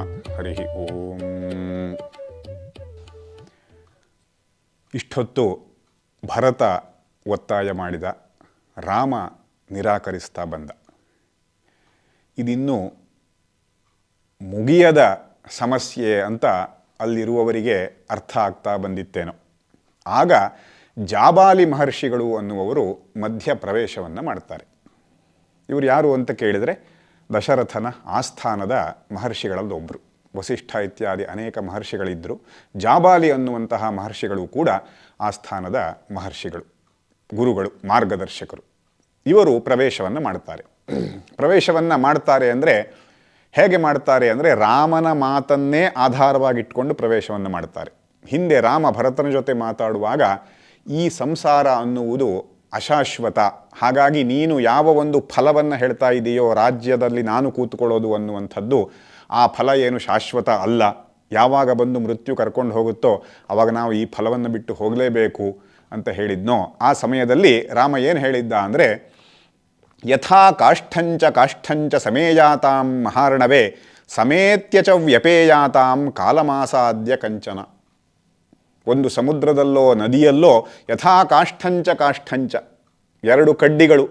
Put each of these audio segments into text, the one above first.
ಹರಿ ಓಂ ಇಷ್ಟೊತ್ತು ಭರತ ಒತ್ತಾಯ ಮಾಡಿದ ರಾಮ ನಿರಾಕರಿಸ್ತಾ ಬಂದ. ಇದಿನ್ನೂ ಮುಗಿಯದ ಸಮಸ್ಯೆ ಅಂತ ಅಲ್ಲಿರುವವರಿಗೆ ಅರ್ಥ ಆಗ್ತಾ ಬಂದಿತ್ತೇನೋ. ಆಗ ಜಾಬಾಲಿ ಮಹರ್ಷಿಗಳು ಅನ್ನುವವರು ಮಧ್ಯ ಪ್ರವೇಶವನ್ನು ಮಾಡ್ತಾರೆ. ಇವರು ಯಾರು ಅಂತ ಕೇಳಿದರೆ ದಶರಥನ ಆಸ್ಥಾನದ ಮಹರ್ಷಿಗಳಲ್ಲಿ ಒಬ್ಬರು ವಸಿಷ್ಠ ಇತ್ಯಾದಿ ಅನೇಕ ಮಹರ್ಷಿಗಳಿದ್ದರು ಜಾಬಾಲಿ ಅನ್ನುವಂತಹ ಮಹರ್ಷಿಗಳು ಕೂಡ ಆಸ್ಥಾನದ ಮಹರ್ಷಿಗಳು, ಗುರುಗಳು, ಮಾರ್ಗದರ್ಶಕರು. ಇವರು ಪ್ರವೇಶವನ್ನು ಮಾಡ್ತಾರೆ. ಪ್ರವೇಶವನ್ನು ಮಾಡ್ತಾರೆ ಅಂದರೆ, ಹೇಗೆ ಮಾಡ್ತಾರೆ ಅಂದರೆ, ರಾಮನ ಮಾತನ್ನೇ ಆಧಾರವಾಗಿಟ್ಕೊಂಡು ಪ್ರವೇಶವನ್ನು ಮಾಡ್ತಾರೆ. ಹಿಂದೆ ರಾಮ ಭರತನ ಜೊತೆ ಮಾತಾಡುವಾಗ ಈ ಸಂಸಾರ ಅನ್ನುವುದು ಅಶಾಶ್ವತ. ಹಾಗಾಗಿ ನೀನು ಯಾವ ಒಂದು ಫಲವನ್ನು ಹೇಳ್ತಾ ಇದೆಯೋ ರಾಜ್ಯದಲ್ಲಿ ನಾನು ಕೂತ್ಕೊಳ್ಳೋದು ಅನ್ನುವಂಥದ್ದು ಆ ಫಲ ಏನು ಶಾಶ್ವತ ಅಲ್ಲ. ಯಾವಾಗ ಬಂದು ಮೃತ್ಯು ಕರ್ಕೊಂಡು ಹೋಗುತ್ತೋ ಆವಾಗ ನಾವು ಈ ಫಲವನ್ನು ಬಿಟ್ಟು ಹೋಗಲೇಬೇಕು ಅಂತ ಹೇಳಿದ್ನೋ. ಆ ಸಮಯದಲ್ಲಿ ರಾಮ ಏನು ಹೇಳಿದ್ದ ಅಂದರೆ, ಯಥಾ ಕಾಷ್ಠಂಚ ಕಾಷ್ಠಂಚ ಸಮೇಯಾತಾಂ ಮಹಾರ್ಣವೇ, ಸಮೇತ್ಯ ಚ ವ್ಯಪೇಯಾತಾಂ ಕಾಲಮಾಸಾದ್ಯ ಕಂಚನ. ಒಂದು ಸಮುದ್ರದಲ್ಲೋ, ನದಿಯಲ್ಲೋ ಯಥಾ ಕಾಷ್ಠಂಚ. ಕಾಷ್ಠಂಚ ಎರಡು ಕಡ್ಡಿಗಳು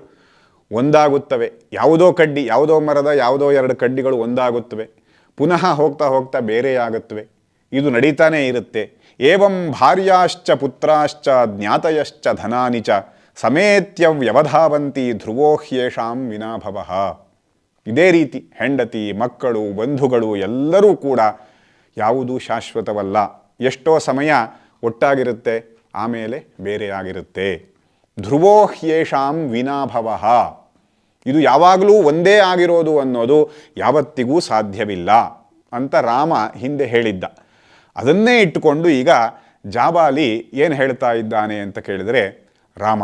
ಒಂದಾಗುತ್ತವೆ. ಯಾವುದೋ ಕಡ್ಡಿ, ಯಾವುದೋ ಮರದ, ಯಾವುದೋ ಎರಡು ಕಡ್ಡಿಗಳು ಒಂದಾಗುತ್ತವೆ. ಪುನಃ ಹೋಗ್ತಾ ಹೋಗ್ತಾ ಬೇರೆಯಾಗುತ್ತವೆ. ಇದು ನಡೀತಾನೇ ಇರುತ್ತೆ. ಏವಂ ಭಾರ್ಯಾಶ್ಚ ಪುತ್ರಾಶ್ಚ ಜ್ಞಾತಯಶ್ಚ ಧನಾನಿಚ ಸಮೇತ್ಯ ವ್ಯವಧಾವಂತಿ ಧ್ರುವೋಹ್ಯೇಷಾಂ ವಿನಾಭವ ಇದೇ ರೀತಿ ಹೆಂಡತಿ, ಮಕ್ಕಳು, ಬಂಧುಗಳು ಎಲ್ಲರೂ ಕೂಡ ಯಾವುದೂ ಶಾಶ್ವತವಲ್ಲ. ಎಷ್ಟೋ ಸಮಯ ಒಟ್ಟಾಗಿರುತ್ತೆ, ಆಮೇಲೆ ಬೇರೆಯಾಗಿರುತ್ತೆ. ಧ್ರುವೋ ಹ್ಯೇಷಾಂ ವಿನಾಭವ ಇದು ಯಾವಾಗಲೂ ಒಂದೇ ಆಗಿರೋದು ಅನ್ನೋದು ಯಾವತ್ತಿಗೂ ಸಾಧ್ಯವಿಲ್ಲ ಅಂತ ರಾಮ ಹಿಂದೆ ಹೇಳಿದ್ದ. ಅದನ್ನೇ ಇಟ್ಟುಕೊಂಡು ಈಗ ಜಾಬಾಲಿ ಏನು ಹೇಳ್ತಾ ಇದ್ದಾನೆ ಅಂತ ಕೇಳಿದರೆ, ರಾಮ,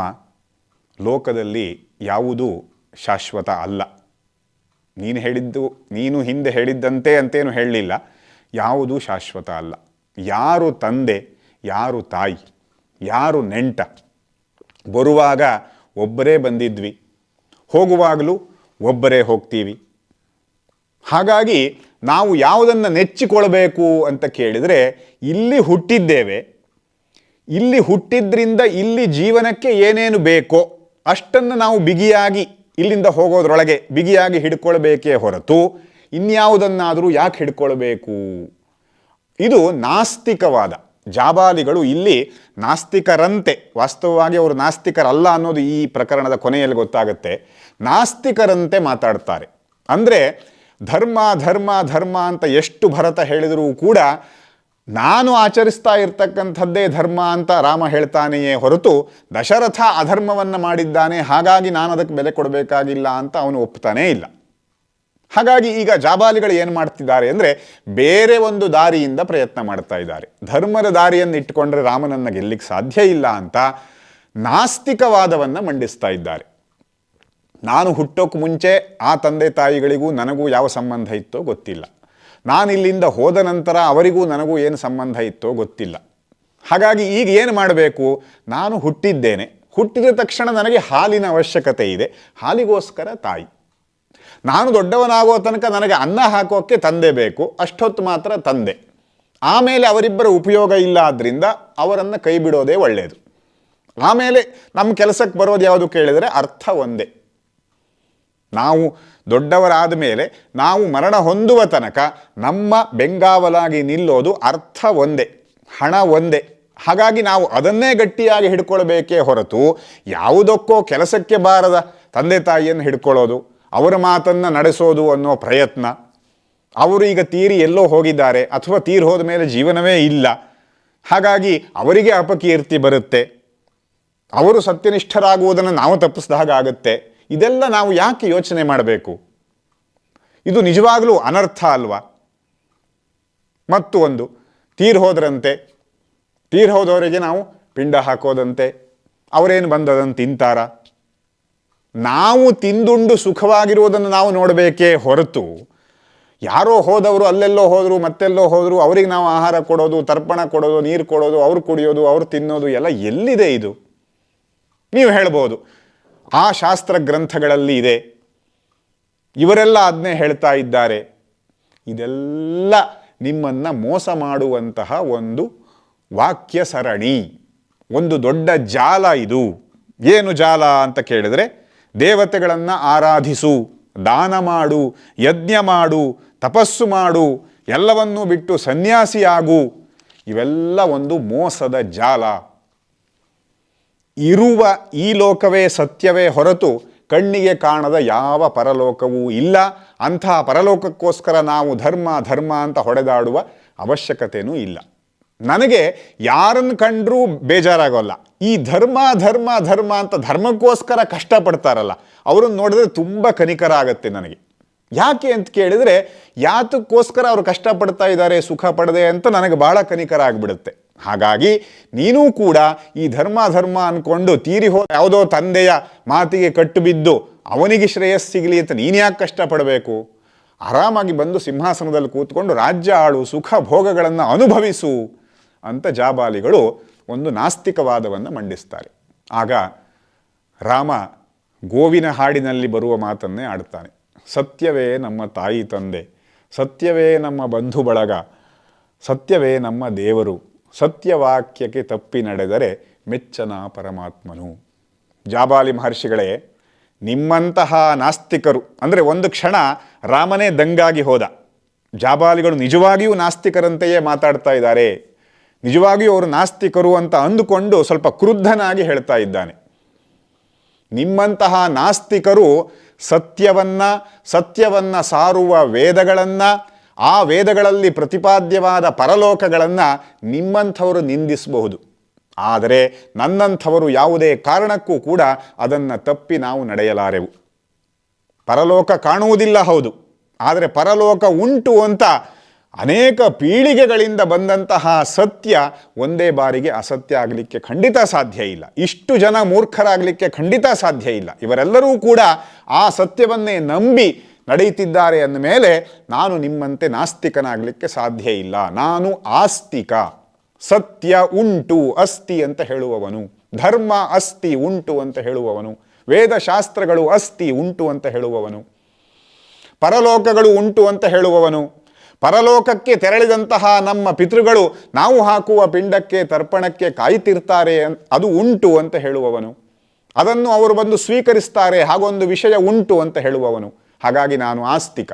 ಲೋಕದಲ್ಲಿ ಯಾವುದೂ ಶಾಶ್ವತ ಅಲ್ಲ. ನೀನು ಹೇಳಿದ್ದು, ನೀನು ಹಿಂದೆ ಹೇಳಿದ್ದಂತೆ ಅಂತೇನು ಹೇಳಲಿಲ್ಲ. ಯಾವುದೂ ಶಾಶ್ವತ ಅಲ್ಲ. ಯಾರು ತಂದೆ ಯಾರು ತಾಯಿ, ಯಾರು ನೆಂಟ? ಬರುವಾಗ ಒಬ್ಬರೇ ಬಂದಿದ್ವಿ. ಹೋಗುವಾಗಲೂ ಒಬ್ಬರೇ ಹೋಗ್ತೀವಿ. ಹಾಗಾಗಿ ನಾವು ಯಾವುದನ್ನು ನೆಚ್ಚಿಕೊಳ್ಬೇಕು ಅಂತ ಕೇಳಿದರೆ ಇಲ್ಲಿ ಹುಟ್ಟಿದ್ದೇವೆ. ಇಲ್ಲಿ ಹುಟ್ಟಿದ್ರಿಂದ ಇಲ್ಲಿ ಜೀವನಕ್ಕೆ ಏನೇನು ಬೇಕೋ ಅಷ್ಟನ್ನು ನಾವು ಬಿಗಿಯಾಗಿ ಇಲ್ಲಿಂದ ಹೋಗೋದ್ರೊಳಗೆ ಬಿಗಿಯಾಗಿ ಹಿಡ್ಕೊಳ್ಬೇಕೇ ಹೊರತು ಇನ್ಯಾವುದನ್ನಾದರೂ ಯಾಕೆ ಹಿಡ್ಕೊಳ್ಬೇಕು? ಇದು ನಾಸ್ತಿಕವಾದ ಜಾಬಾಲಿಗಳು ಇಲ್ಲಿ ನಾಸ್ತಿಕರಂತೆ. ವಾಸ್ತವವಾಗಿ ಅವರು ನಾಸ್ತಿಕರಲ್ಲ ಅನ್ನೋದು ಈ ಪ್ರಕರಣದ ಕೊನೆಯಲ್ಲಿ ಗೊತ್ತಾಗುತ್ತೆ. ನಾಸ್ತಿಕರಂತೆ ಮಾತಾಡ್ತಾರೆ. ಅಂದರೆ ಧರ್ಮ ಧರ್ಮ ಧರ್ಮ ಅಂತ ಎಷ್ಟು ಭರತ ಹೇಳಿದರೂ ಕೂಡ ನಾನು ಆಚರಿಸ್ತಾ ಇರ್ತಕ್ಕಂಥದ್ದೇ ಧರ್ಮ ಅಂತ ರಾಮ ಹೇಳ್ತಾನೆಯೇ ಹೊರತು ದಶರಥ ಅಧರ್ಮವನ್ನು ಮಾಡಿದ್ದಾನೆ, ಹಾಗಾಗಿ ನಾನು ಅದಕ್ಕೆ ಬೆಲೆ ಕೊಡಬೇಕಾಗಿಲ್ಲ ಅಂತ ಅವನು ಒಪ್ತಾನೇ ಇಲ್ಲ. ಹಾಗಾಗಿ ಈಗ ಜಾಬಾಲಿಗಳು ಏನು ಮಾಡ್ತಿದ್ದಾರೆ ಅಂದರೆ ಬೇರೆ ಒಂದು ದಾರಿಯಿಂದ ಪ್ರಯತ್ನ ಮಾಡ್ತಾ ಇದ್ದಾರೆ. ಧರ್ಮದ ದಾರಿಯನ್ನು ಇಟ್ಟುಕೊಂಡ್ರೆ ರಾಮನನ್ನು ಗೆಲ್ಲಿಕ್ಕೆ ಸಾಧ್ಯ ಇಲ್ಲ ಅಂತ ನಾಸ್ತಿಕವಾದವನ್ನು ಮಂಡಿಸ್ತಾ ಇದ್ದಾರೆ. ನಾನು ಹುಟ್ಟೋಕೆ ಮುಂಚೆ ಆ ತಂದೆ ತಾಯಿಗಳಿಗೂ ನನಗೂ ಯಾವ ಸಂಬಂಧ ಇತ್ತೋ ಗೊತ್ತಿಲ್ಲ. ನಾನು ಇಲ್ಲಿಂದ ಹೋದ ನಂತರ ಅವರಿಗೂ ನನಗೂ ಏನು ಸಂಬಂಧ ಇತ್ತೋ ಗೊತ್ತಿಲ್ಲ. ಹಾಗಾಗಿ ಈಗ ಏನು ಮಾಡಬೇಕು? ನಾನು ಹುಟ್ಟಿದ್ದೇನೆ. ಹುಟ್ಟಿದ ತಕ್ಷಣ ನನಗೆ ಹಾಲಿನ ಅವಶ್ಯಕತೆ ಇದೆ. ಹಾಲಿಗೋಸ್ಕರ ತಾಯಿ. ನಾನು ದೊಡ್ಡವನಾಗೋ ತನಕ ನನಗೆ ಅನ್ನ ಹಾಕೋಕ್ಕೆ ತಂದೆ ಬೇಕು. ಅಷ್ಟೊತ್ತು ಮಾತ್ರ ತಂದೆ. ಆಮೇಲೆ ಅವರಿಬ್ಬರ ಉಪಯೋಗ ಇಲ್ಲ ಆದ್ದರಿಂದ ಅವರನ್ನು ಕೈ ಬಿಡೋದೇ ಒಳ್ಳೆಯದು ಆಮೇಲೆ ನಮ್ಮ ಕೆಲಸಕ್ಕೆ ಬರೋದು ಯಾವುದು ಕೇಳಿದರೆ ಅರ್ಥ ಒಂದೇ. ನಾವು ದೊಡ್ಡವರಾದ ಮೇಲೆ ನಾವು ಮರಣ ಹೊಂದುವ ತನಕ ನಮ್ಮ ಬೆಂಗಾವಲಾಗಿ ನಿಲ್ಲೋದು ಅರ್ಥ ಒಂದೇ, ಹಣ ಒಂದೇ. ಹಾಗಾಗಿ ನಾವು ಅದನ್ನೇ ಗಟ್ಟಿಯಾಗಿ ಹಿಡ್ಕೊಳ್ಬೇಕೇ ಹೊರತು ಯಾವುದಕ್ಕೋ ಕೆಲಸಕ್ಕೆ ಬಾರದ ತಂದೆ ತಾಯಿಯನ್ನು ಹಿಡ್ಕೊಳ್ಳೋದು ಅವರ ಮಾತನ್ನು ನಡೆಸೋದು ಅನ್ನೋ ಪ್ರಯತ್ನ. ಅವರು ಈಗ ತೀರಿ ಎಲ್ಲೋ ಹೋಗಿದ್ದಾರೆ ಅಥವಾ ತೀರಿ ಹೋದ ಮೇಲೆ ಜೀವನವೇ ಇಲ್ಲ. ಹಾಗಾಗಿ ಅವರಿಗೆ ಅಪಕೀರ್ತಿ ಬರುತ್ತೆ. ಅವರು ಸತ್ಯನಿಷ್ಠರಾಗುವುದನ್ನು ನಾವು ತಪ್ಪಿಸಿದಾಗ ಆಗುತ್ತೆ. ಇದೆಲ್ಲ ನಾವು ಯಾಕೆ ಯೋಚನೆ ಮಾಡಬೇಕು? ಇದು ನಿಜವಾಗಲೂ ಅನರ್ಥ ಅಲ್ವಾ? ಮತ್ತು ಒಂದು, ತೀರ್ ಹೋದ್ರಂತೆ. ತೀರ್ ಹೋದವರಿಗೆ ನಾವು ಪಿಂಡ ಹಾಕೋದಂತೆ. ಅವರೇನು ಬಂದದನ್ನು ತಿಂತಾರ? ನಾವು ತಿಂದುಂಡು ಸುಖವಾಗಿರುವುದನ್ನು ನಾವು ನೋಡಬೇಕೇ ಹೊರತು ಯಾರೋ ಹೋದವರು ಅಲ್ಲೆಲ್ಲೋ ಹೋದರು, ಮತ್ತೆಲ್ಲೋ ಹೋದರು, ಅವರಿಗೆ ನಾವು ಆಹಾರ ಕೊಡೋದು, ತರ್ಪಣ ಕೊಡೋದು, ನೀರು ಕೊಡೋದು, ಅವ್ರು ಕುಡಿಯೋದು, ಅವ್ರು ತಿನ್ನೋದು, ಎಲ್ಲ ಎಲ್ಲಿದೆ ಇದು? ನೀವು ಹೇಳ್ಬೋದು. ಆ ಶಾಸ್ತ್ರ ಗ್ರಂಥಗಳಲ್ಲಿ ಇದೆ. ಇವರೆಲ್ಲ ಅದನ್ನೇ ಹೇಳ್ತಾ ಇದ್ದಾರೆ. ಇದೆಲ್ಲ ನಿಮ್ಮನ್ನು ಮೋಸ ಮಾಡುವಂತಹ ಒಂದು ವಾಕ್ಯ ಸರಣಿ ಒಂದು ದೊಡ್ಡ ಜಾಲ ಇದು. ಏನು ಜಾಲ ಅಂತ ಕೇಳಿದರೆ ದೇವತೆಗಳನ್ನು ಆರಾಧಿಸು, ದಾನ ಮಾಡು, ಯಜ್ಞ ಮಾಡು, ತಪಸ್ಸು ಮಾಡು, ಎಲ್ಲವನ್ನೂ ಬಿಟ್ಟು ಸನ್ಯಾಸಿಯಾಗು. ಇವೆಲ್ಲ ಒಂದು ಮೋಸದ ಜಾಲ. ಇರುವ ಈ ಲೋಕವೇ ಸತ್ಯವೇ ಹೊರತು ಕಣ್ಣಿಗೆ ಕಾಣದ ಯಾವ ಪರಲೋಕವೂ ಇಲ್ಲ. ಅಂಥ ಪರಲೋಕಕ್ಕೋಸ್ಕರ ನಾವು ಧರ್ಮ ಧರ್ಮ ಅಂತ ಹೊಡೆದಾಡುವ ಅವಶ್ಯಕತೆಯೂ ಇಲ್ಲ. ನನಗೆ ಯಾರನ್ನು ಕಂಡರೂ ಬೇಜಾರಾಗೋಲ್ಲ. ಈ ಧರ್ಮ ಧರ್ಮ ಧರ್ಮ ಅಂತ ಧರ್ಮಕ್ಕೋಸ್ಕರ ಕಷ್ಟಪಡ್ತಾರಲ್ಲ, ಅವರನ್ನು ನೋಡಿದ್ರೆ ತುಂಬ ಕನಿಕರ ಆಗುತ್ತೆ ನನಗೆ. ಯಾಕೆ ಅಂತ ಕೇಳಿದರೆ, ಯಾತಕ್ಕೋಸ್ಕರ ಅವರು ಕಷ್ಟಪಡ್ತಾ ಇದ್ದಾರೆ, ಸುಖ ಪಡದೆ ಅಂತ ನನಗೆ ಭಾಳ ಕನಿಕರ ಆಗಿಬಿಡುತ್ತೆ. ಹಾಗಾಗಿ ನೀನೂ ಕೂಡ ಈ ಧರ್ಮ ಧರ್ಮ ಅಂದ್ಕೊಂಡು ತೀರಿ ಹೋದ ಯಾವುದೋ ತಂದೆಯ ಮಾತಿಗೆ ಕಟ್ಟು ಬಿದ್ದು ಅವನಿಗೆ ಶ್ರೇಯಸ್ ಸಿಗಲಿ ಅಂತ ನೀನು ಯಾಕೆ ಕಷ್ಟಪಡಬೇಕು? ಆರಾಮಾಗಿ ಬಂದು ಸಿಂಹಾಸನದಲ್ಲಿ ಕೂತ್ಕೊಂಡು ರಾಜ್ಯ ಆಳು ಸುಖ ಭೋಗಗಳನ್ನು ಅನುಭವಿಸು. ಅಂತ ಜಾಬಾಲಿಗಳು ಒಂದು ನಾಸ್ತಿಕವಾದವನ್ನು ಮಂಡಿಸ್ತಾರೆ. ಆಗ ರಾಮ ಗೋವಿನ ಹಾಡಿನಲ್ಲಿ ಬರುವ ಮಾತನ್ನೇ ಆಡ್ತಾನೆ. ಸತ್ಯವೇ ನಮ್ಮ ತಾಯಿ ತಂದೆ, ಸತ್ಯವೇ ನಮ್ಮ ಬಂಧು ಬಳಗ, ಸತ್ಯವೇ ನಮ್ಮ ದೇವರು, ಸತ್ಯವಾಕ್ಯಕ್ಕೆ ತಪ್ಪಿ ನಡೆದರೆ ಮೆಚ್ಚನ ಪರಮಾತ್ಮನು. ಜಾಬಾಲಿ ಮಹರ್ಷಿಗಳೇ, ನಿಮ್ಮಂತಹ ನಾಸ್ತಿಕರು, ಅಂದರೆ ಒಂದು ಕ್ಷಣ ರಾಮನೇ ದಂಗಾಗಿ ಹೋದ. ಜಾಬಾಲಿಗಳು ನಿಜವಾಗಿಯೂ ನಾಸ್ತಿಕರಂತೆಯೇ ಮಾತಾಡ್ತಾ ಇದ್ದಾರೆ. ನಿಜವಾಗಿಯೂ ಅವರು ನಾಸ್ತಿಕರು ಅಂತ ಅಂದುಕೊಂಡು ಸ್ವಲ್ಪ ಕ್ರುದ್ಧನಾಗಿ ಹೇಳ್ತಾ ಇದ್ದಾನೆ. ನಿಮ್ಮಂತಹ ನಾಸ್ತಿಕರು ಸತ್ಯವನ್ನ ಸತ್ಯವನ್ನ ಸಾರುವ ವೇದಗಳನ್ನು, ಆ ವೇದಗಳಲ್ಲಿ ಪ್ರತಿಪಾದ್ಯವಾದ ಪರಲೋಕಗಳನ್ನು ನಿಮ್ಮಂಥವರು ನಿಂದಿಸಬಹುದು. ಆದರೆ ನನ್ನಂಥವರು ಯಾವುದೇ ಕಾರಣಕ್ಕೂ ಕೂಡ ಅದನ್ನು ತಪ್ಪಿ ನಾವು ನಡೆಯಲಾರೆವು. ಪರಲೋಕ ಕಾಣುವುದಿಲ್ಲ ಹೌದು. ಆದರೆ ಪರಲೋಕ ಉಂಟು ಅಂತ ಅನೇಕ ಪೀಳಿಗೆಗಳಿಂದ ಬಂದಂತಹ ಸತ್ಯ ಒಂದೇ ಬಾರಿಗೆ ಅಸತ್ಯ ಆಗಲಿಕ್ಕೆ ಖಂಡಿತ ಸಾಧ್ಯ ಇಲ್ಲ. ಇಷ್ಟು ಜನ ಮೂರ್ಖರಾಗಲಿಕ್ಕೆ ಖಂಡಿತ ಸಾಧ್ಯ ಇಲ್ಲ. ಇವರೆಲ್ಲರೂ ಕೂಡ ಆ ಸತ್ಯವನ್ನೇ ನಂಬಿ ನಡೆಯುತ್ತಿದ್ದಾರೆ ಅಂದ ಮೇಲೆ ನಾನು ನಿಮ್ಮಂತೆ ನಾಸ್ತಿಕನಾಗಲಿಕ್ಕೆ ಸಾಧ್ಯ ಇಲ್ಲ. ನಾನು ಆಸ್ತಿಕ. ಸತ್ಯ ಉಂಟು, ಅಸ್ತಿ ಅಂತ ಹೇಳುವವನು. ಧರ್ಮ ಅಸ್ತಿ ಉಂಟು ಅಂತ ಹೇಳುವವನು. ವೇದಶಾಸ್ತ್ರಗಳು ಅಸ್ತಿ ಉಂಟು ಅಂತ ಹೇಳುವವನು. ಪರಲೋಕಗಳು ಉಂಟು ಅಂತ ಹೇಳುವವನು. ಪರಲೋಕಕ್ಕೆ ತೆರಳಿದಂತಹ ನಮ್ಮ ಪಿತೃಗಳು ನಾವು ಹಾಕುವ ಪಿಂಡಕ್ಕೆ, ತರ್ಪಣಕ್ಕೆ ಕಾಯ್ತಿರ್ತಾರೆ ಅದು ಉಂಟು ಅಂತ ಹೇಳುವವನು. ಅದನ್ನು ಅವರು ಬಂದು ಸ್ವೀಕರಿಸ್ತಾರೆ, ಹಾಗೊಂದು ವಿಷಯ ಉಂಟು ಅಂತ ಹೇಳುವವನು. ಹಾಗಾಗಿ ನಾನು ಆಸ್ತಿಕ.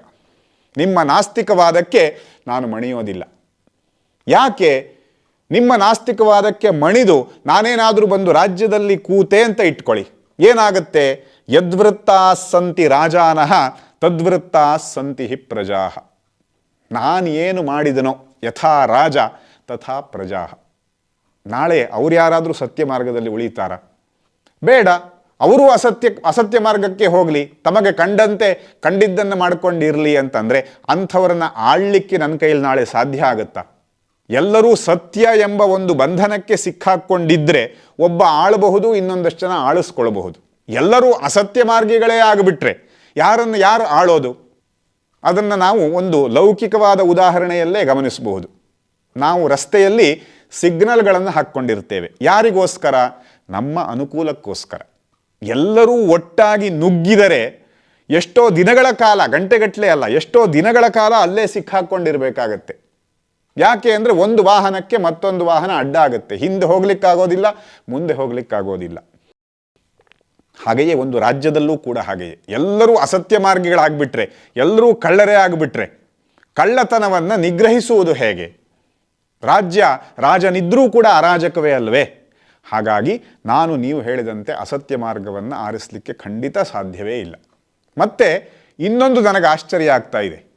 ನಿಮ್ಮ ನಾಸ್ತಿಕವಾದಕ್ಕೆ ನಾನು ಮಣಿಯೋದಿಲ್ಲ. ಯಾಕೆ? ನಿಮ್ಮ ನಾಸ್ತಿಕವಾದಕ್ಕೆ ಮಣಿದು ನಾನೇನಾದರೂ ಬಂದು ರಾಜ್ಯದಲ್ಲಿ ಕೂತೆ ಅಂತ ಇಟ್ಕೊಳ್ಳಿ. ಏನಾಗುತ್ತೆ? ಯದ್ವೃತ್ತಾ ಸಂತಿ ರಾಜಾನಃ ತದ್ವೃತ್ತಾ ಸಂತಿ ಹಿ ಪ್ರಜಾ. ನಾನು ಏನು ಮಾಡಿದನೋ ಯಥಾ ರಾಜ, ತಥಾ ಪ್ರಜಾ. ನಾಳೆ ಅವ್ರು ಯಾರಾದರೂ ಸತ್ಯ ಮಾರ್ಗದಲ್ಲಿ ಉಳಿತಾರ ಬೇಡ, ಅವರು ಅಸತ್ಯ ಅಸತ್ಯ ಮಾರ್ಗಕ್ಕೆ ಹೋಗಲಿ. ತಮಗೆ ಕಂಡಂತೆ ಕಂಡಿದ್ದನ್ನು ಮಾಡ್ಕೊಂಡಿರಲಿ ಅಂತಂದರೆ ಅಂಥವರನ್ನು ಆಳ್ಲಿಕ್ಕೆ ನನ್ನ ಕೈಯಲ್ಲಿ ನಾಳೆ ಸಾಧ್ಯ ಆಗುತ್ತಾ? ಎಲ್ಲರೂ ಸತ್ಯ ಎಂಬ ಒಂದು ಬಂಧನಕ್ಕೆ ಸಿಕ್ಕಾಕ್ಕೊಂಡಿದ್ದರೆ ಒಬ್ಬ ಆಳಬಹುದು, ಇನ್ನೊಂದಷ್ಟು ಜನ ಆಳಿಸ್ಕೊಳ್ಬಹುದು. ಎಲ್ಲರೂ ಅಸತ್ಯ ಮಾರ್ಗಿಗಳೇ ಆಗಿಬಿಟ್ರೆ ಯಾರನ್ನು ಯಾರು ಆಳೋದು? ಅದನ್ನು ನಾವು ಒಂದು ಲೌಕಿಕವಾದ ಉದಾಹರಣೆಯಲ್ಲೇ ಗಮನಿಸಬಹುದು. ನಾವು ರಸ್ತೆಯಲ್ಲಿ ಸಿಗ್ನಲ್ಗಳನ್ನು ಹಾಕ್ಕೊಂಡಿರ್ತೇವೆ ಯಾರಿಗೋಸ್ಕರ? ನಮ್ಮ ಅನುಕೂಲಕ್ಕೋಸ್ಕರ. ಎಲ್ಲರೂ ಒಟ್ಟಾಗಿ ನುಗ್ಗಿದರೆ ಎಷ್ಟೋ ದಿನಗಳ ಕಾಲ ಗಂಟೆಗಟ್ಟಲೆ ಅಲ್ಲ, ಎಷ್ಟೋ ದಿನಗಳ ಕಾಲ ಅಲ್ಲೇ ಸಿಕ್ಕಾಕ್ಕೊಂಡಿರಬೇಕಾಗತ್ತೆ ಯಾಕೆ ಅಂದರೆ ಒಂದು ವಾಹನಕ್ಕೆ ಮತ್ತೊಂದು ವಾಹನ ಅಡ್ಡ ಆಗುತ್ತೆ. ಹಿಂದೆ ಹೋಗ್ಲಿಕ್ಕಾಗೋದಿಲ್ಲ, ಮುಂದೆ ಹೋಗ್ಲಿಕ್ಕಾಗೋದಿಲ್ಲ. ಹಾಗೆಯೇ ಒಂದು ರಾಜ್ಯದಲ್ಲೂ ಕೂಡ ಹಾಗೆಯೇ. ಎಲ್ಲರೂ ಅಸತ್ಯ ಮಾರ್ಗಿಗಳಾಗ್ಬಿಟ್ರೆ, ಎಲ್ಲರೂ ಕಳ್ಳರೇ ಆಗಿಬಿಟ್ರೆ, ಕಳ್ಳತನವನ್ನು ನಿಗ್ರಹಿಸುವುದು ಹೇಗೆ? ರಾಜ್ಯ, ರಾಜನಿದ್ರೂ ಕೂಡ ಅರಾಜಕವೇ ಅಲ್ವೇ? ಹಾಗಾಗಿ ನಾನು ನೀವು ಹೇಳಿದಂತೆ ಅಸತ್ಯ ಮಾರ್ಗವನ್ನು ಆರಿಸಲಿಕ್ಕೆ ಖಂಡಿತ ಸಾಧ್ಯವೇ ಇಲ್ಲ. ಮತ್ತೆ ಇನ್ನೊಂದು ನನಗೆ ಆಶ್ಚರ್ಯ ಆಗ್ತಾ ಇದೆ.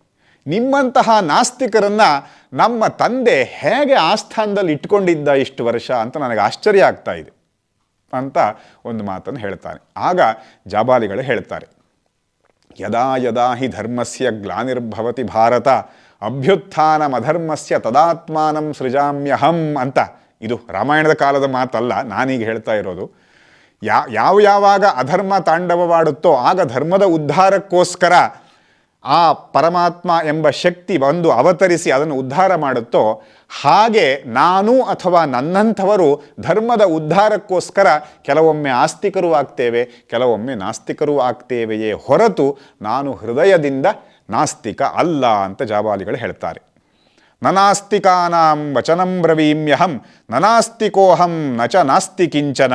ನಿಮ್ಮಂತಹ ನಾಸ್ತಿಕರನ್ನು ನಮ್ಮ ತಂದೆ ಹೇಗೆ ಆಸ್ಥಾನದಲ್ಲಿ ಇಟ್ಕೊಂಡಿದ್ದ ಇಷ್ಟು ವರ್ಷ ಅಂತ ನನಗೆ ಆಶ್ಚರ್ಯ ಆಗ್ತಾ ಇದೆ. ಅಂತ ಒಂದು ಮಾತನ್ನು ಹೇಳ್ತಾನೆ. ಆಗ ಜಾಬಾಲಿಗಳು ಹೇಳ್ತಾರೆ, ಯದಾ ಯದಾ ಹಿ ಧರ್ಮಸ್ಯ ಗ್ಲಾನಿರ್ಭವತಿ ಭಾರತ ಅಭ್ಯುತ್ಥಾನಮಧರ್ಮಸ್ಯ ತದಾತ್ಮಾನಂ ಸೃಜಾಮ್ಯಹಂ ಅಂತ. ಇದು ರಾಮಾಯಣದ ಕಾಲದ ಮಾತಲ್ಲ, ನಾನೀಗ ಹೇಳ್ತಾ ಇರೋದು. ಯಾವ ಯಾವಾಗ ಅಧರ್ಮ ತಾಂಡವವಾಡುತ್ತೋ ಆಗ ಧರ್ಮದ ಉದ್ಧಾರಕ್ಕೋಸ್ಕರ ಆ ಪರಮಾತ್ಮ ಎಂಬ ಶಕ್ತಿ ಬಂದು ಅವತರಿಸಿ ಅದನ್ನು ಉದ್ಧಾರ ಮಾಡುತ್ತೋ, ಹಾಗೆ ನಾನು ಅಥವಾ ನನ್ನಂಥವರು ಧರ್ಮದ ಉದ್ಧಾರಕ್ಕೋಸ್ಕರ ಕೆಲವೊಮ್ಮೆ ಆಸ್ತಿಕರೂ ಆಗ್ತೇವೆ, ಕೆಲವೊಮ್ಮೆ ನಾಸ್ತಿಕರೂ ಆಗ್ತೇವೆಯೇ ಹೊರತು ನಾನು ಹೃದಯದಿಂದ ನಾಸ್ತಿಕ ಅಲ್ಲ ಅಂತ ಜಾಬಾಲಿಗಳು ಹೇಳ್ತಾರೆ. ನನಾಸ್ತಿಕಾನಾಂ ವಚನಂ ಬ್ರವೀಮ್ಯಹಂ, ನನಾಸ್ತಿಕೋಹಂ ನಚ ನಾಸ್ತಿ ಕಿಂಚನ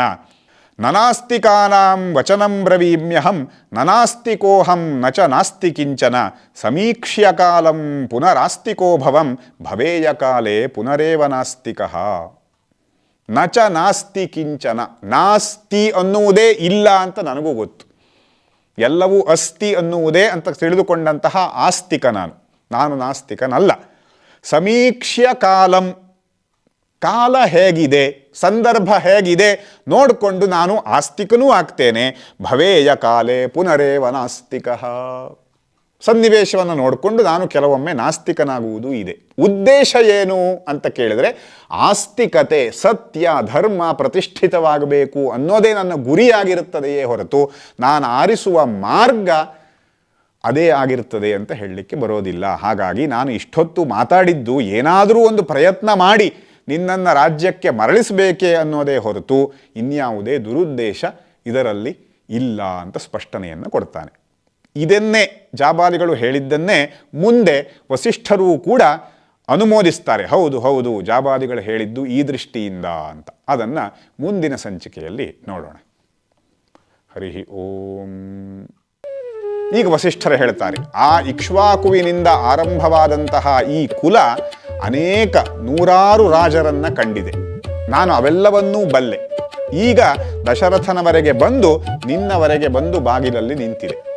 ನನಾಸ್ತಿಕಾನಾಂ ವಚನಂ ಬ್ರವೀಮ್ಯಹಂ, ನನಾಸ್ತಿಕೋಹಂ ನ ಚ ನಾಸ್ತಿ ಕಿಂಚನ, ಸಮೀಕ್ಷ್ಯ ಕಾಲಂ ಪುನರಾಸ್ತಿಕೋ ಭವಂ, ಭವೇಯ ಕಾಲೇ ಪುನರೇವ ನಾಸ್ತಿಕಃ. ನ ಚ ನಾಸ್ತಿ ಕಿಂಚನ, ನಾಸ್ತಿ ಅನ್ನುವುದೇ ಇಲ್ಲ ಅಂತ ನನಗೂ ಗೊತ್ತು. ಎಲ್ಲವೂ ಅಸ್ತಿ ಅನ್ನುವುದೇ ಅಂತ ತಿಳಿದುಕೊಂಡಂತಹ ಆಸ್ತಿಕ ನಾನು. ನಾನು ನಾಸ್ತಿಕನಲ್ಲ. ಸಮೀಕ್ಷ್ಯ ಕಾಲಂ ಕಾಲ ಹೇಗಿದೆ, ಸಂದರ್ಭ ಹೇಗಿದೆ, ನೋಡಿಕೊಂಡು ನಾನು ಆಸ್ತಿಕನೂ ಆಗ್ತೇನೆ. ಭವೇಯ ಕಾಲೇ ಪುನರೇವ ನಾಸ್ತಿಕ. ಸನ್ನಿವೇಶವನ್ನು ನೋಡಿಕೊಂಡು ನಾನು ಕೆಲವೊಮ್ಮೆ ನಾಸ್ತಿಕನಾಗುವುದು ಇದೆ. ಉದ್ದೇಶ ಏನು ಅಂತ ಕೇಳಿದರೆ, ಆಸ್ತಿಕತೆ, ಸತ್ಯ, ಧರ್ಮ ಪ್ರತಿಷ್ಠಿತವಾಗಬೇಕು ಅನ್ನೋದೇ ನನ್ನ ಗುರಿಯಾಗಿರುತ್ತದೆಯೇ ಹೊರತು ನಾನು ಆರಿಸುವ ಮಾರ್ಗ ಅದೇ ಆಗಿರುತ್ತದೆ ಅಂತ ಹೇಳಲಿಕ್ಕೆ ಬರೋದಿಲ್ಲ. ಹಾಗಾಗಿ ನಾನು ಇಷ್ಟೊತ್ತು ಮಾತಾಡಿದ್ದು ಏನಾದರೂ ಒಂದು ಪ್ರಯತ್ನ ಮಾಡಿ ನಿನ್ನನ್ನು ರಾಜ್ಯಕ್ಕೆ ಮರಳಿಸಬೇಕೇ ಅನ್ನೋದೇ ಹೊರತು ಇನ್ಯಾವುದೇ ದುರುದ್ದೇಶ ಇದರಲ್ಲಿ ಇಲ್ಲ ಅಂತ ಸ್ಪಷ್ಟನೆಯನ್ನು ಕೊಡ್ತಾನೆ. ಇದನ್ನೇ ಜಾಬಾಲಿಗಳು ಹೇಳಿದ್ದನ್ನೇ ಮುಂದೆ ವಸಿಷ್ಠರೂ ಕೂಡ ಅನುಮೋದಿಸ್ತಾರೆ. ಹೌದು ಹೌದು ಜಾಬಾದಿಗಳು ಹೇಳಿದ್ದು ಈ ದೃಷ್ಟಿಯಿಂದ ಅಂತ. ಅದನ್ನು ಮುಂದಿನ ಸಂಚಿಕೆಯಲ್ಲಿ ನೋಡೋಣ. ಹರಿ ಓಂ. ಈಗ ವಸಿಷ್ಠರು ಹೇಳ್ತಾರೆ, ಆ ಇಕ್ಷ್ವಾಕುವಿನಿಂದ ಆರಂಭವಾದಂತಹ ಈ ಕುಲ ಅನೇಕ ನೂರಾರು ರಾಜರನ್ನ ಕಂಡಿದೆ. ನಾನು ಅವೆಲ್ಲವನ್ನೂ ಬಲ್ಲೆ. ಈಗ ದಶರಥನವರೆಗೆ ಬಂದು ನಿನ್ನವರೆಗೆ ಬಂದು ಬಾಗಿಲಲ್ಲಿ ನಿಂತಿದೆ.